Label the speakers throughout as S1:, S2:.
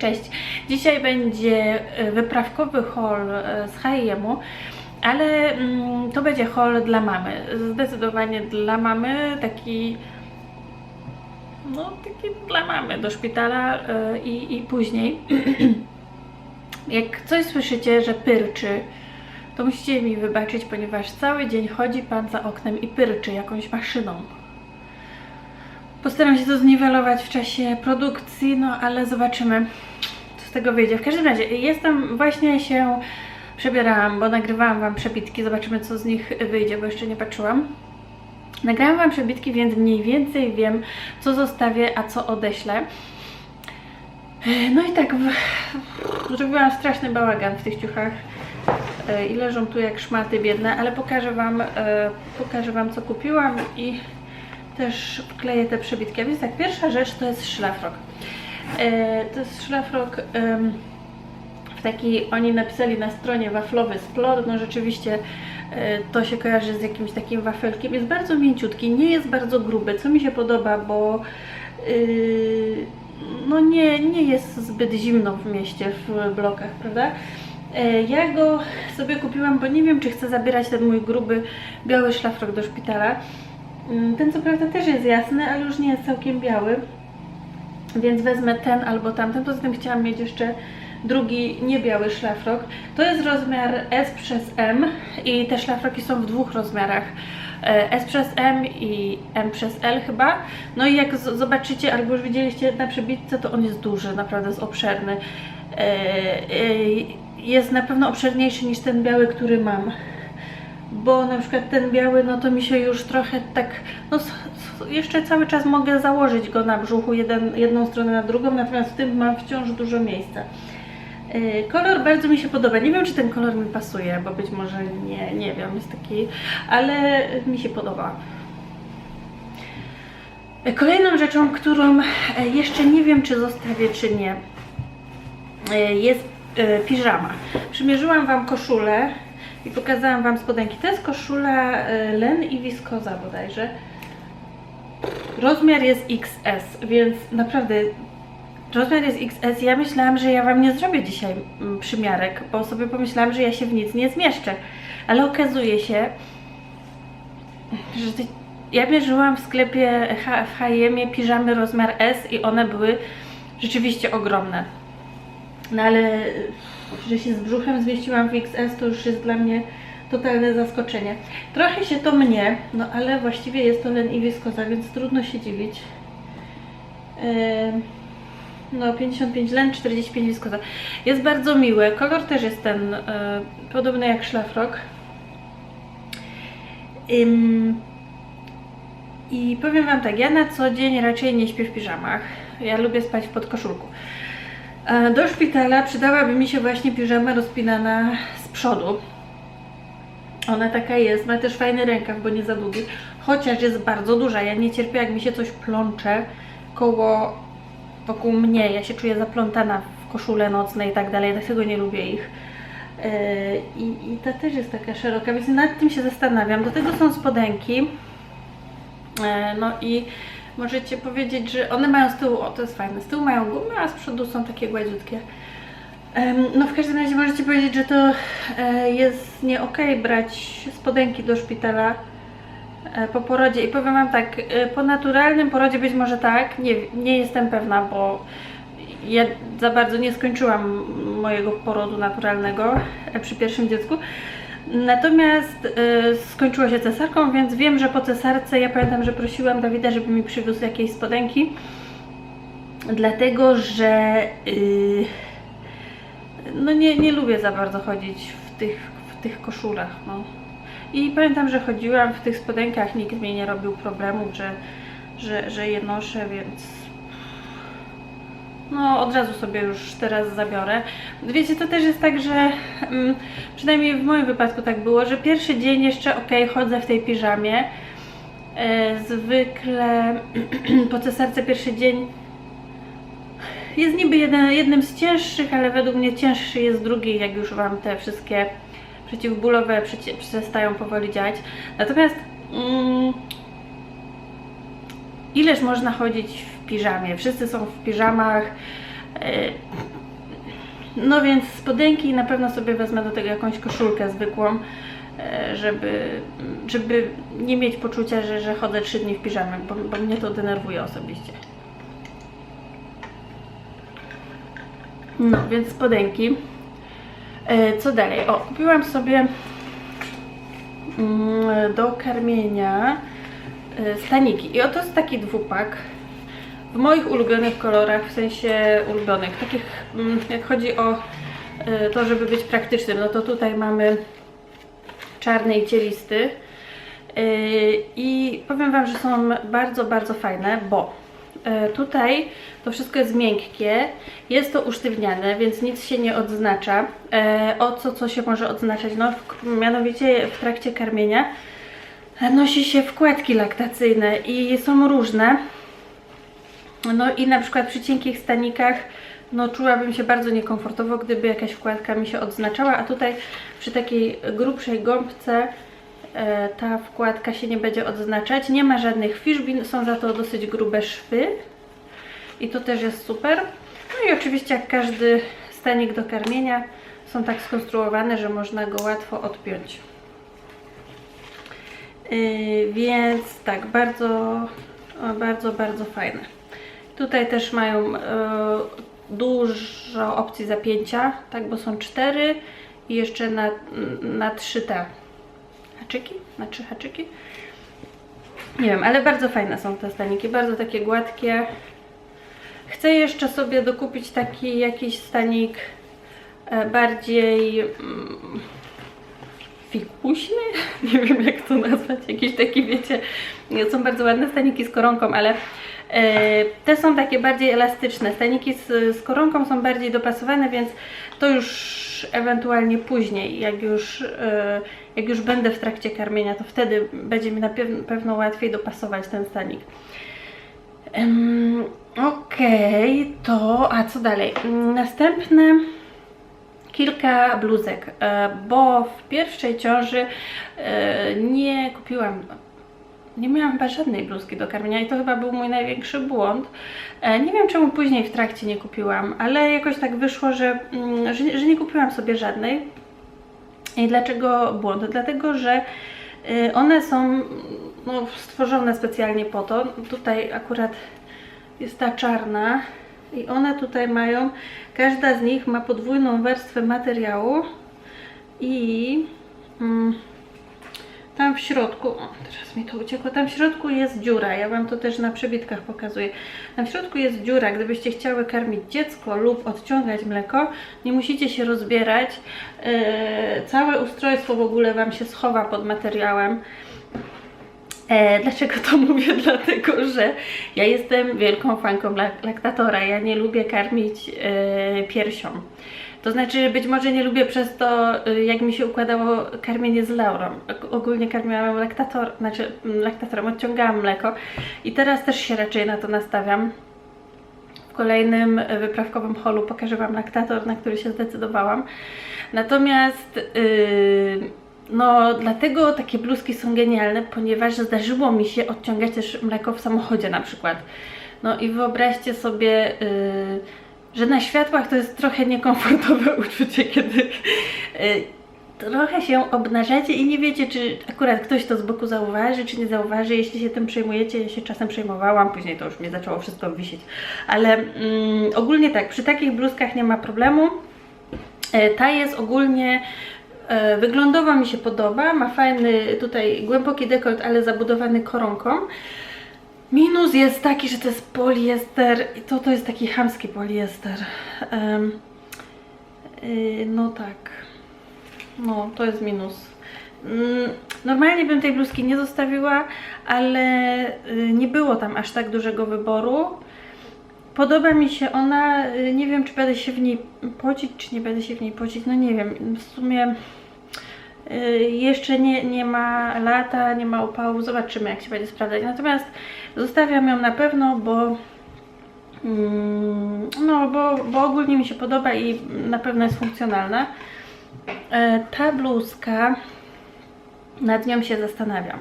S1: Cześć. Dzisiaj będzie e, wyprawkowy haul e, z H&M-u, ale mm, to będzie haul dla mamy. Zdecydowanie dla mamy, taki no taki dla mamy do szpitala e, i, i później. Jak coś słyszycie, że pyrczy, to musicie mi wybaczyć, ponieważ cały dzień chodzi pan za oknem i pyrczy jakąś maszyną. Postaram się to zniwelować w czasie produkcji, no ale zobaczymy, co z tego wyjdzie. W każdym razie, jestem, właśnie się przebierałam, bo nagrywałam Wam przebitki, zobaczymy co z nich wyjdzie, bo jeszcze nie patrzyłam. Nagrałam Wam przebitki, więc mniej więcej wiem, co zostawię, a co odeślę. No i tak, zrobiłam straszny bałagan w tych ciuchach e, i leżą tu jak szmaty biedne, ale pokażę Wam, e, pokażę Wam co kupiłam i też wkleję te przebitki. A więc tak, pierwsza rzecz to jest szlafrok. E, to jest szlafrok w taki, oni napisali na stronie waflowy splot, no rzeczywiście e, to się kojarzy z jakimś takim wafelkiem. Jest bardzo mięciutki, nie jest bardzo gruby, co mi się podoba, bo yy, no nie, nie jest zbyt zimno w mieście, w blokach, prawda? E, Ja go sobie kupiłam, bo nie wiem, czy chcę zabierać ten mój gruby, biały szlafrok do szpitala. Mm, Ten co prawda też jest jasny, ale już nie jest całkiem biały, więc wezmę ten albo tamten. Poza tym chciałam mieć jeszcze drugi niebiały szlafrok. To jest rozmiar S przez M i te szlafroki są w dwóch rozmiarach. E, S przez M i M przez L chyba. No i jak zobaczycie, albo już widzieliście na przebitce, to on jest duży, naprawdę jest obszerny. E, e, Jest na pewno obszerniejszy niż ten biały, który mam bo na przykład ten biały, no to mi się już trochę tak, no jeszcze cały czas mogę założyć go na brzuchu, jeden, jedną stronę na drugą, natomiast w tym mam wciąż dużo miejsca. Yy, Kolor bardzo mi się podoba. Nie wiem, czy ten kolor mi pasuje, bo być może nie, nie wiem, jest taki, ale mi się podoba. Yy, Kolejną rzeczą, którą e, jeszcze nie wiem, czy zostawię, czy nie, jest piżama. Przymierzyłam Wam koszulę i pokazałam Wam spodenki. To jest koszula e, Len i Wiskoza bodajże. Rozmiar jest XS, więc naprawdę rozmiar jest XS. Ja myślałam, że ja Wam nie zrobię dzisiaj mm, przymiarek, bo sobie pomyślałam, że ja się w nic nie zmieszczę. Ale okazuje się, że ja mierzyłam w sklepie w H&M piżamy rozmiar S i one były rzeczywiście ogromne. No ale że się z brzuchem zmieściłam w XS, to już jest dla mnie totalne zaskoczenie. Trochę się to mnie, no ale właściwie jest to len i wiskoza, więc trudno się dziwić. No 55 len, 45 wiskoza. Jest bardzo miły. Kolor też jest ten y, podobny jak szlafrok. I powiem Wam tak, ja na co dzień raczej nie śpię w piżamach. Ja lubię spać w podkoszulku. E, Do szpitala przydałaby mi się właśnie piżama rozpinana z przodu. Ona taka jest, ma też fajny rękaw, bo nie za długi, chociaż jest bardzo duża. Ja nie cierpię, jak mi się coś plącze koło, wokół mnie. Ja się czuję zaplątana w koszule nocne i tak dalej, dlatego nie lubię ich. E, I, I ta też jest taka szeroka, więc nad tym się zastanawiam. Do tego są spodenki. E, No i możecie powiedzieć, że one mają z tyłu, o to jest fajne, z tyłu mają gumę, a z przodu są takie gładziutkie. No w każdym razie możecie powiedzieć, że to e, jest nie okej brać spodenki do szpitala e, po porodzie i powiem Wam tak, e, po naturalnym porodzie być może tak, nie, nie jestem pewna, bo ja za bardzo nie skończyłam mojego porodu naturalnego przy pierwszym dziecku. Natomiast e, skończyło się cesarką, więc wiem, że po cesarce ja pamiętam, że prosiłam Dawida, żeby mi przywiózł jakieś spodenki. Dlatego, że y, no nie, nie lubię za bardzo chodzić w tych, w tych koszulach. No. I pamiętam, że chodziłam w tych spodenkach, nikt mi nie robił problemów, że, że, że je noszę, więc no od razu sobie już teraz zabiorę. Wiecie, to też jest tak, że mm, przynajmniej w moim wypadku tak było, że pierwszy dzień jeszcze ok, chodzę w tej piżamie. E, zwykle po cesarce pierwszy dzień jest niby jeden, jednym z cięższych, ale według mnie cięższy jest drugi, jak już Wam te wszystkie przeciwbólowe przestają powoli działać. Natomiast mm, ileż można chodzić w piżamie? Wszyscy są w piżamach. e, No więc spodenki na pewno sobie wezmę do tego jakąś koszulkę zwykłą, e, żeby, żeby nie mieć poczucia, że, że chodzę 3 dni w piżamie, bo, bo mnie to denerwuje osobiście. No, więc spodenki. E, Co dalej? O, kupiłam sobie mm, do karmienia staniki. I oto jest taki dwupak w moich ulubionych kolorach, w sensie ulubionych, takich mm, jak chodzi o e, to, żeby być praktycznym, no to tutaj mamy czarny i cielisty. Yy, I powiem Wam, że są bardzo, bardzo fajne, bo e, tutaj to wszystko jest miękkie, jest to usztywniane, więc nic się nie odznacza. O co, co się może odznaczać? No, mianowicie w trakcie karmienia nosi się wkładki laktacyjne i są różne. No i na przykład przy cienkich stanikach no czułabym się bardzo niekomfortowo, gdyby jakaś wkładka mi się odznaczała, a tutaj przy takiej grubszej gąbce e, ta wkładka się nie będzie odznaczać. Nie ma żadnych fiszbin, są za to dosyć grube szwy i to też jest super. No i oczywiście jak każdy stanik do karmienia są tak skonstruowane, że można go łatwo odpiąć. Yy, więc tak, bardzo, bardzo, bardzo fajne. Tutaj też mają e, dużo opcji zapięcia, tak, bo są cztery i jeszcze na, na trzy te haczyki, na trzy haczyki. Nie wiem, ale bardzo fajne są te staniki, bardzo takie gładkie. Chcę jeszcze sobie dokupić taki jakiś stanik e, bardziej mm, fikuśny, nie wiem jak to nazwać, jakiś taki wiecie, są bardzo ładne staniki z koronką, ale te są takie bardziej elastyczne, staniki z, z koronką są bardziej dopasowane, więc to już ewentualnie później, jak już, e, jak już będę w trakcie karmienia, to wtedy będzie mi na pew- pewno łatwiej dopasować ten stanik. Em, Okej, to a co dalej? Następne kilka bluzek, e, bo w pierwszej ciąży e, nie kupiłam, nie miałam chyba żadnej bluzki do karmienia i to chyba był mój największy błąd. E, Nie wiem czemu później w trakcie nie kupiłam, ale jakoś tak wyszło, że, mm, że, nie kupiłam sobie żadnej. I dlaczego błąd? Dlatego, że y, one są no, stworzone specjalnie po to. Tutaj akurat jest ta czarna i one tutaj mają, każda z nich ma podwójną warstwę materiału i mm, tam w środku, o teraz mi to uciekło, tam w środku jest dziura, ja Wam to też na przebitkach pokazuję. Tam w środku jest dziura, gdybyście chciały karmić dziecko lub odciągać mleko, nie musicie się rozbierać, e, całe ustrojstwo w ogóle Wam się schowa pod materiałem. E, dlaczego to mówię? Dlatego, że ja jestem wielką fanką lak- laktatora. Ja nie lubię karmić e, piersią. To znaczy, być może nie lubię przez to, e, jak mi się układało karmienie z Laurą. Og- Ogólnie karmiłam laktator, znaczy mm, laktatorem, odciągałam mleko i teraz też się raczej na to nastawiam. W kolejnym e, wyprawkowym holu pokażę Wam laktator, na który się zdecydowałam. Natomiast yy, no dlatego takie bluzki są genialne, ponieważ zdarzyło mi się odciągać też mleko w samochodzie na przykład. No i wyobraźcie sobie, yy, że na światłach to jest trochę niekomfortowe uczucie, kiedy yy, trochę się obnażacie i nie wiecie, czy akurat ktoś to z boku zauważy, czy nie zauważy. Jeśli się tym przejmujecie, ja się czasem przejmowałam, później to już mnie zaczęło wszystko wisieć. Ale mm, ogólnie tak, przy takich bluzkach nie ma problemu. E, Ta jest ogólnie e, wyglądowo mi się podoba, ma fajny tutaj głęboki dekolt, ale zabudowany koronką. Minus jest taki, że to jest poliester i to, to jest taki chamski poliester. Em, y, no tak. No, to jest minus. Mm, Normalnie bym tej bluzki nie zostawiła, ale y, nie było tam aż tak dużego wyboru. Podoba mi się ona, y, nie wiem czy będę się w niej pocić, czy nie będę się w niej pocić, no nie wiem, w sumie y, jeszcze nie, nie ma lata, nie ma upału, zobaczymy jak się będzie sprawdzać. Natomiast zostawiam ją na pewno, bo mm, no, bo, bo ogólnie mi się podoba i na pewno jest funkcjonalna. E, Ta bluzka, nad nią się zastanawiam.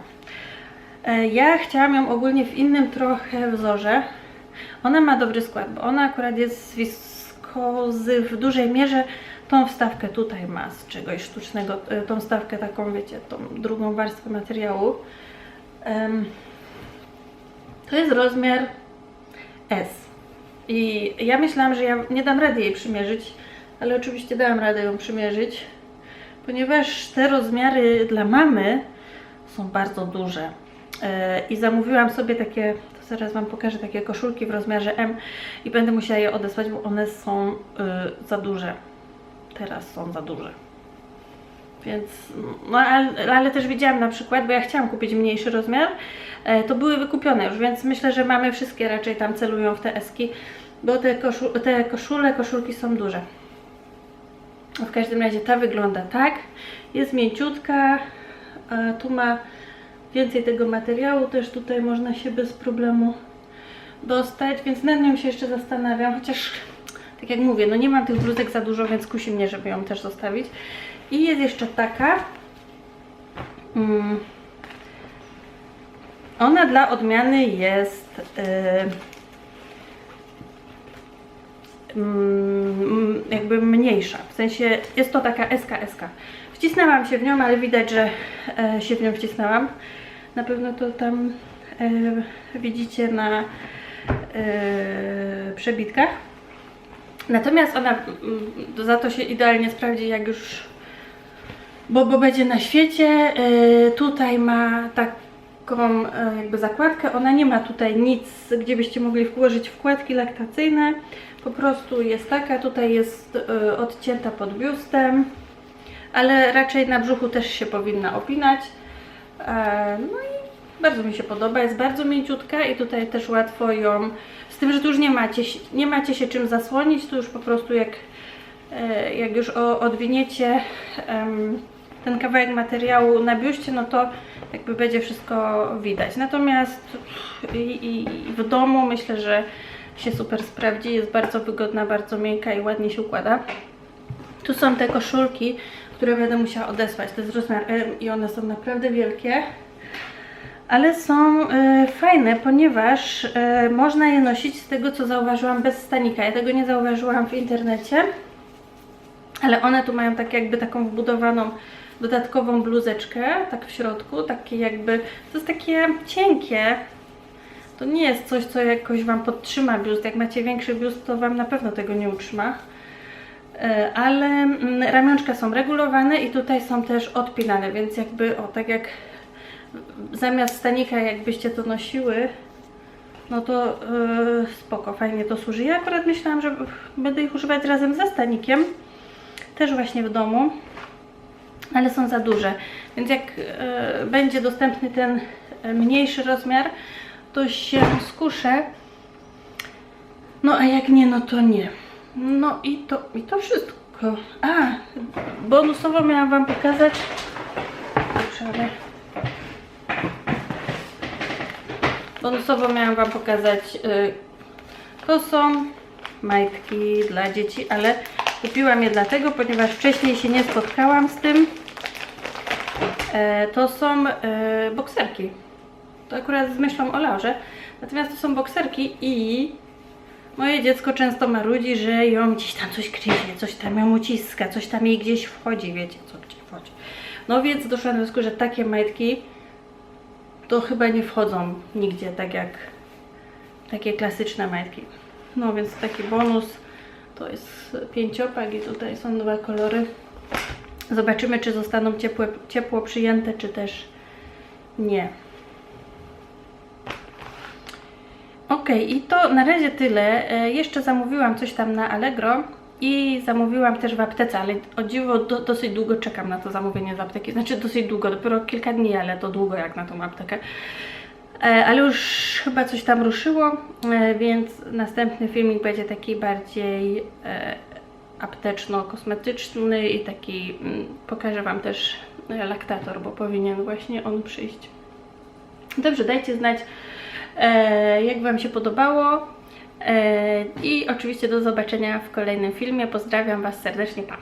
S1: E, Ja chciałam ją ogólnie w innym trochę wzorze. Ona ma dobry skład, bo ona akurat jest z wiskozy w dużej mierze tą wstawkę tutaj ma z czegoś sztucznego, e, tą wstawkę taką, wiecie, tą drugą warstwę materiału. Em, to jest rozmiar S. I ja myślałam, że ja nie dam rady jej przymierzyć, ale oczywiście dałam radę ją przymierzyć, ponieważ te rozmiary dla mamy są bardzo duże. E, I zamówiłam sobie takie, to zaraz Wam pokażę, takie koszulki w rozmiarze M i będę musiała je odesłać, bo one są y, za duże. Teraz są za duże. Więc, no ale, ale też widziałam na przykład, bo ja chciałam kupić mniejszy rozmiar, e, to były wykupione już, więc myślę, że mamy wszystkie raczej tam celują w te eski, bo te, koszu, te koszule, koszulki są duże. W każdym razie ta wygląda tak, jest mięciutka, tu ma więcej tego materiału, też tutaj można się bez problemu dostać, więc nad nią się jeszcze zastanawiam, chociaż tak jak mówię, no nie mam tych bluzek za dużo, więc kusi mnie, żeby ją też zostawić. I jest jeszcze taka. Mm, ona dla odmiany jest yy, mm, jakby mniejsza. W sensie jest to taka SKSK. Wcisnęłam się w nią, ale widać, że e, się w nią wcisnęłam. Na pewno to tam e, widzicie na e, przebitkach. Natomiast ona mm, za to się idealnie sprawdzi, jak już. Bo, bo będzie na świecie. Yy, tutaj ma taką yy, jakby zakładkę. Ona nie ma tutaj nic, gdzie byście mogli włożyć wkładki laktacyjne. Po prostu jest taka. Tutaj jest yy, odcięta pod biustem, ale raczej na brzuchu też się powinna opinać. E, no i bardzo mi się podoba, jest bardzo mięciutka i tutaj też łatwo ją, z tym, że tu już nie macie, nie macie się czym zasłonić, tu już po prostu jak, e, jak już odwiniecie ten kawałek materiału na biuście, no to jakby będzie wszystko widać. Natomiast i, i w domu myślę, że się super sprawdzi, jest bardzo wygodna, bardzo miękka i ładnie się układa. Tu są te koszulki, które będę musiała odesłać. To jest rozmiar M i one są naprawdę wielkie. Ale są e, fajne, ponieważ e, można je nosić z tego, co zauważyłam bez stanika. Ja tego nie zauważyłam w internecie, ale one tu mają tak jakby taką wbudowaną dodatkową bluzeczkę, tak w środku, takie jakby, to jest takie cienkie. To nie jest coś, co jakoś Wam podtrzyma biust. Jak macie większy biust, to Wam na pewno tego nie utrzyma. E, ale mm, ramionczka są regulowane i tutaj są też odpinane, więc jakby, o tak jak zamiast stanika jakbyście to nosiły, no to yy, spoko, fajnie to służy. Ja akurat myślałam, że będę ich używać razem ze stanikiem, też właśnie w domu, ale są za duże, więc jak yy, będzie dostępny ten yy, mniejszy rozmiar, to się skuszę, no a jak nie, no to nie. No i to, i to wszystko. A, bonusowo miałam Wam pokazać, ale Bonusowo miałam Wam pokazać, y, to są majtki dla dzieci, ale kupiłam je dlatego, ponieważ wcześniej się nie spotkałam z tym. E, to są e, bokserki. To akurat z myślą o Laurze. Natomiast to są bokserki i moje dziecko często marudzi, że ją gdzieś tam coś gryzie, coś tam ją uciska, coś tam jej gdzieś wchodzi, wiecie co gdzie wchodzi. No więc doszłam do wniosku, że takie majtki to chyba nie wchodzą nigdzie tak jak takie klasyczne majtki. No więc taki bonus to jest pięciopak i tutaj są dwa kolory. Zobaczymy, czy zostaną ciepłe, ciepło przyjęte, czy też nie. Ok, i to na razie tyle. E, Jeszcze zamówiłam coś tam na Allegro i zamówiłam też w aptece, ale o dziwo do, dosyć długo czekam na to zamówienie z apteki. Znaczy dosyć długo, dopiero kilka dni, ale to długo jak na tą aptekę. E, Ale już chyba coś tam ruszyło, e, więc następny filmik będzie taki bardziej e, apteczno-kosmetyczny i taki mm, pokażę Wam też laktator, bo powinien właśnie on przyjść. Dobrze, dajcie znać, jak Wam się podobało. I oczywiście do zobaczenia w kolejnym filmie. Pozdrawiam Was serdecznie, pa!